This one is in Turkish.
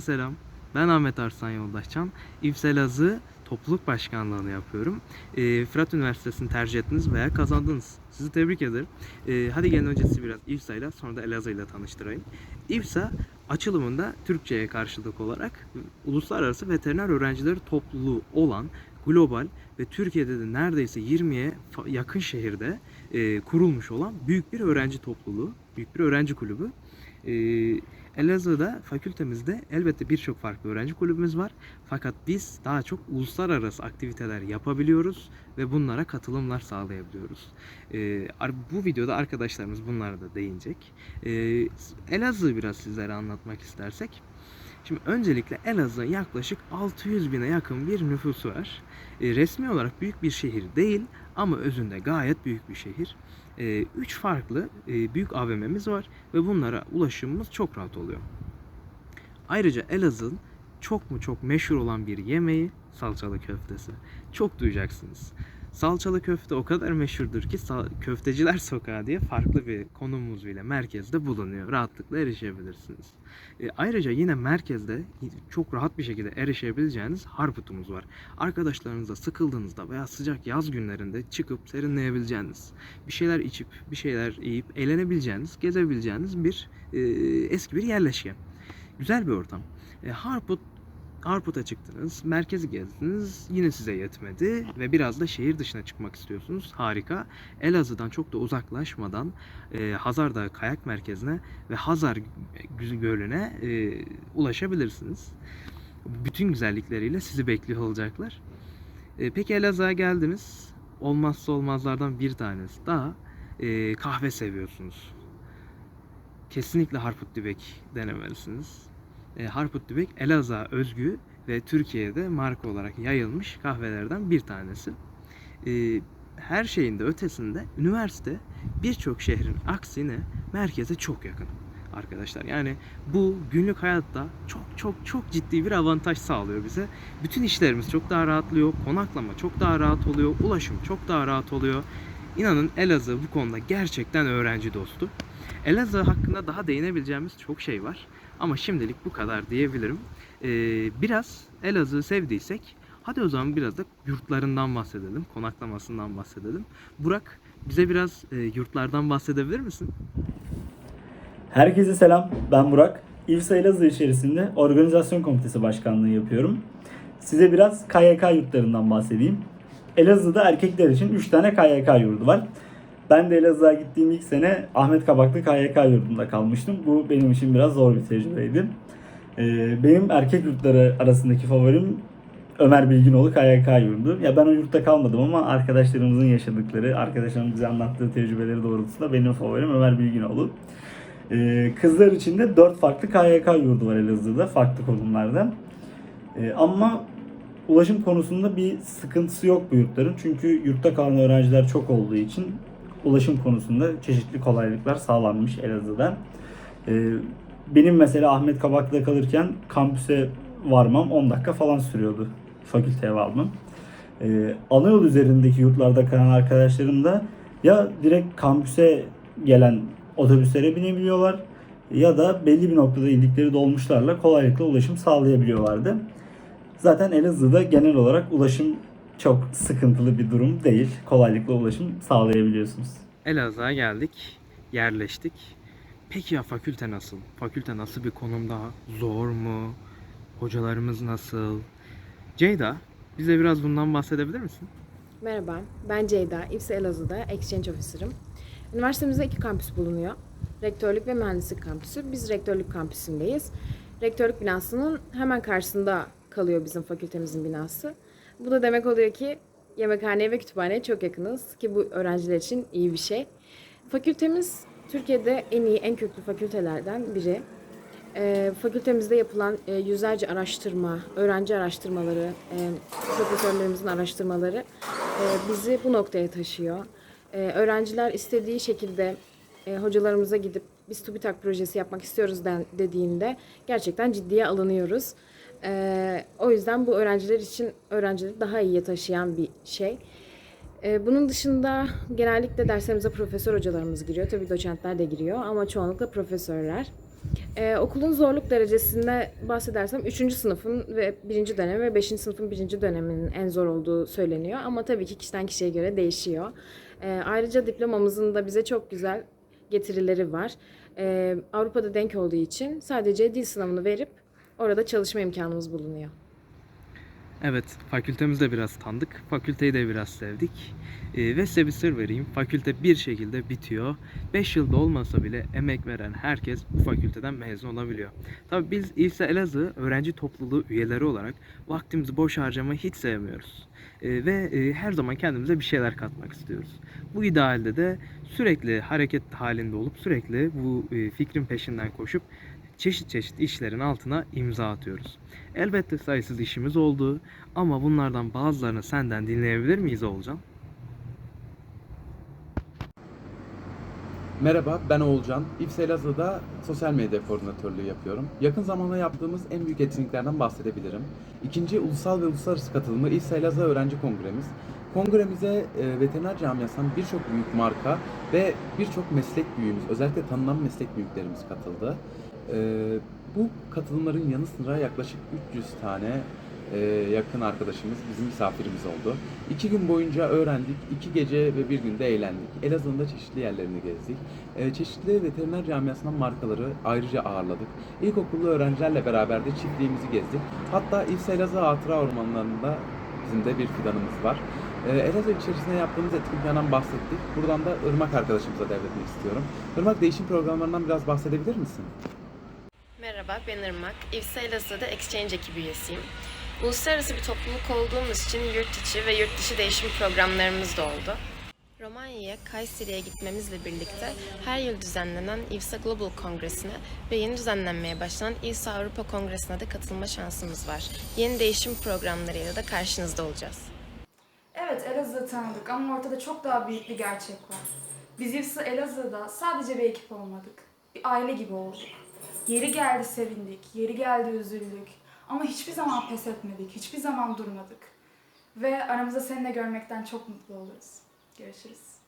Selam. Ben Ahmet Arslan Yoldaşcan. İFS Elazığ topluluk başkanlığını yapıyorum. Ee, Fırat Üniversitesi'ni tercih ettiniz veya kazandınız. Sizi tebrik ederim. Ee, hadi gelin önce biraz İFSA ile sonra da Elazığ ile tanıştırayım. İFSA açılımında Türkçe'ye karşılık olarak Uluslararası Veteriner Öğrencileri Topluluğu olan global ve Türkiye'de de neredeyse 20'ye fa- yakın şehirde e, kurulmuş olan büyük bir öğrenci topluluğu, büyük bir öğrenci kulübü. E, Elazığ'da fakültemizde elbette birçok farklı öğrenci kulübümüz var. Fakat biz daha çok uluslararası aktiviteler yapabiliyoruz ve bunlara katılımlar sağlayabiliyoruz. E, ar- bu videoda arkadaşlarımız bunlara da değinecek. E, Elazığ'ı biraz sizlere anlatmak istersek. Şimdi öncelikle Elazığ'ın yaklaşık 600 bine yakın bir nüfusu var. Resmi olarak büyük bir şehir değil ama özünde gayet büyük bir şehir. E, üç farklı e, büyük AVM'miz var ve bunlara ulaşımımız çok rahat oluyor. Ayrıca Elazığ'ın çok mu çok meşhur olan bir yemeği salçalı köftesi. Çok duyacaksınız. Salçalı köfte o kadar meşhurdur ki Köfteciler Sokağı diye farklı bir konumumuz bile merkezde bulunuyor. Rahatlıkla erişebilirsiniz. E, ayrıca yine merkezde çok rahat bir şekilde erişebileceğiniz Harput'umuz var. Arkadaşlarınızla sıkıldığınızda veya sıcak yaz günlerinde çıkıp serinleyebileceğiniz, bir şeyler içip, bir şeyler yiyip eğlenebileceğiniz, gezebileceğiniz bir e, eski bir yerleşke. Güzel bir ortam. E, Harput Harput'a çıktınız, merkezi gezdiniz, yine size yetmedi ve biraz da şehir dışına çıkmak istiyorsunuz. Harika. Elazığ'dan çok da uzaklaşmadan e, Hazardağ Kayak Merkezi'ne ve Hazar Gölü'ne e, ulaşabilirsiniz. Bütün güzellikleriyle sizi bekliyor olacaklar. E, peki Elazığ'a geldiniz. Olmazsa olmazlardan bir tanesi daha e, kahve seviyorsunuz. Kesinlikle Harput Dibek denemelisiniz. E, Harput Dibek Elazığ'a özgü ve Türkiye'de marka olarak yayılmış kahvelerden bir tanesi. E, her şeyin de ötesinde üniversite birçok şehrin aksine merkeze çok yakın arkadaşlar. Yani bu günlük hayatta çok çok çok ciddi bir avantaj sağlıyor bize. Bütün işlerimiz çok daha rahatlıyor. Konaklama çok daha rahat oluyor. Ulaşım çok daha rahat oluyor. İnanın Elazığ bu konuda gerçekten öğrenci dostu. Elazığ hakkında daha değinebileceğimiz çok şey var. Ama şimdilik bu kadar diyebilirim. Ee, biraz Elazığ'ı sevdiysek hadi o zaman biraz da yurtlarından bahsedelim. Konaklamasından bahsedelim. Burak bize biraz e, yurtlardan bahsedebilir misin? Herkese selam, ben Burak. İFSA Elazığ içerisinde organizasyon komitesi başkanlığı yapıyorum. Size biraz KYK yurtlarından bahsedeyim. Elazığ'da erkekler için 3 tane KYK yurdu var. Ben de Elazığ'a gittiğim ilk sene Ahmet Kabaklı KYK yurdunda kalmıştım. Bu benim için biraz zor bir tecrübeydi. Ee, benim erkek yurtları arasındaki favorim Ömer Bilginoğlu KYK yurdu. Ya ben o yurtta kalmadım ama arkadaşlarımızın yaşadıkları, arkadaşlarımın bize anlattığı tecrübeleri doğrultusunda benim favorim Ömer Bilginoğlu. Ee, kızlar için de 4 farklı KYK yurdu var Elazığ'da farklı konumlarda. Ee, ama ulaşım konusunda bir sıkıntısı yok bu yurtların. Çünkü yurtta kalan öğrenciler çok olduğu için ulaşım konusunda çeşitli kolaylıklar sağlanmış Elazığ'da. Ee, benim mesela Ahmet Kabak'ta kalırken kampüse varmam 10 dakika falan sürüyordu fakülteye varmam. Yol üzerindeki yurtlarda kalan arkadaşlarım da ya direkt kampüse gelen otobüslere binebiliyorlar ya da belli bir noktada indikleri dolmuşlarla kolaylıkla ulaşım sağlayabiliyorlardı. Zaten Elazığ'da genel olarak ulaşım çok sıkıntılı bir durum değil. Kolaylıkla ulaşım sağlayabiliyorsunuz. Elazığ'a geldik, yerleştik. Peki ya fakülte nasıl? Fakülte nasıl bir konumda? Zor mu? Hocalarımız nasıl? Ceyda, bize biraz bundan bahsedebilir misin? Merhaba, ben Ceyda. İFSA Elazığ'da Exchange Officer'ım. Üniversitemizde iki kampüs bulunuyor. Rektörlük ve Mühendislik Kampüsü. Biz Rektörlük Kampüsü'ndeyiz. Rektörlük binasının hemen karşısında kalıyor bizim fakültemizin binası. Bu da demek oluyor ki yemekhaneye ve kütüphaneye çok yakınız ki bu öğrenciler için iyi bir şey. Fakültemiz Türkiye'de en iyi, en köklü fakültelerden biri. Ee, fakültemizde yapılan e, yüzlerce araştırma, öğrenci araştırmaları, e, profesörlerimizin araştırmaları e, bizi bu noktaya taşıyor. E, öğrenciler istediği şekilde e, hocalarımıza gidip biz TÜBİTAK projesi yapmak istiyoruz den, dediğinde gerçekten ciddiye alınıyoruz. E, o yüzden bu öğrenciler için öğrencileri daha iyiye taşıyan bir şey. E, bunun dışında genellikle derslerimize profesör hocalarımız giriyor. Tabii doçentler de giriyor ama çoğunlukla profesörler. Ee, okulun zorluk derecesinde bahsedersem 3. sınıfın ve 1. dönem ve 5. sınıfın 1. döneminin en zor olduğu söyleniyor. Ama tabii ki kişiden kişiye göre değişiyor. Ee, ayrıca diplomamızın da bize çok güzel getirileri var. Ee, Avrupa'da denk olduğu için sadece dil sınavını verip orada çalışma imkanımız bulunuyor. Evet, fakültemizde biraz tanıdık. Fakülteyi de biraz sevdik. Ee, ve size bir sır vereyim. Fakülte bir şekilde bitiyor. 5 yılda olmasa bile emek veren herkes bu fakülteden mezun olabiliyor. Tabii biz İLSE Elazığ öğrenci topluluğu üyeleri olarak vaktimizi boş harcamayı hiç sevmiyoruz. Ee, ve e, her zaman kendimize bir şeyler katmak istiyoruz. Bu idealde de sürekli hareket halinde olup sürekli bu e, fikrin peşinden koşup çeşit çeşit işlerin altına imza atıyoruz. Elbette sayısız işimiz oldu ama bunlardan bazılarını senden dinleyebilir miyiz Oğulcan? Merhaba, ben Oğulcan. İFS Elazığ'da sosyal medya koordinatörlüğü yapıyorum. Yakın zamanda yaptığımız en büyük etkinliklerden bahsedebilirim. İkinci ulusal ve uluslararası katılımı İFS Elazığ Öğrenci Kongremiz. Kongremize e, veteriner camiasından birçok büyük marka ve birçok meslek büyüğümüz, özellikle tanınan meslek büyüklerimiz katıldı. E, bu katılımların yanı sıra yaklaşık 300 tane e, yakın arkadaşımız bizim misafirimiz oldu. İki gün boyunca öğrendik, iki gece ve bir günde eğlendik. Elazığ'ın da çeşitli yerlerini gezdik. E, çeşitli veteriner camiasından markaları ayrıca ağırladık. İlkokullu öğrencilerle beraber de çiftliğimizi gezdik. Hatta İFS Elazığ Hatıra Ormanları'nda bizim de bir fidanımız var. E, Elazığ içerisinde yaptığımız etkinliklerden bahsettik. Buradan da Irmak arkadaşımıza devretmek istiyorum. Irmak değişim programlarından biraz bahsedebilir misin? Merhaba, ben Irmak. İFSA Elazığ'da Exchange ekibi üyesiyim. Uluslararası bir topluluk olduğumuz için yurt içi ve yurt dışı değişim programlarımız da oldu. Romanya'ya, Kayseri'ye gitmemizle birlikte her yıl düzenlenen İFSA Global Kongresi'ne ve yeni düzenlenmeye başlanan İFSA Avrupa Kongresi'ne de katılma şansımız var. Yeni değişim programlarıyla da karşınızda olacağız. Evet Elazığ'ı tanıdık ama ortada çok daha büyük bir gerçek var. Biz İFSA Elazığ'da sadece bir ekip olmadık. Bir aile gibi olduk. Yeri geldi sevindik, yeri geldi üzüldük. Ama hiçbir zaman pes etmedik, hiçbir zaman durmadık. Ve aramızda seni de görmekten çok mutlu oluruz. Görüşürüz.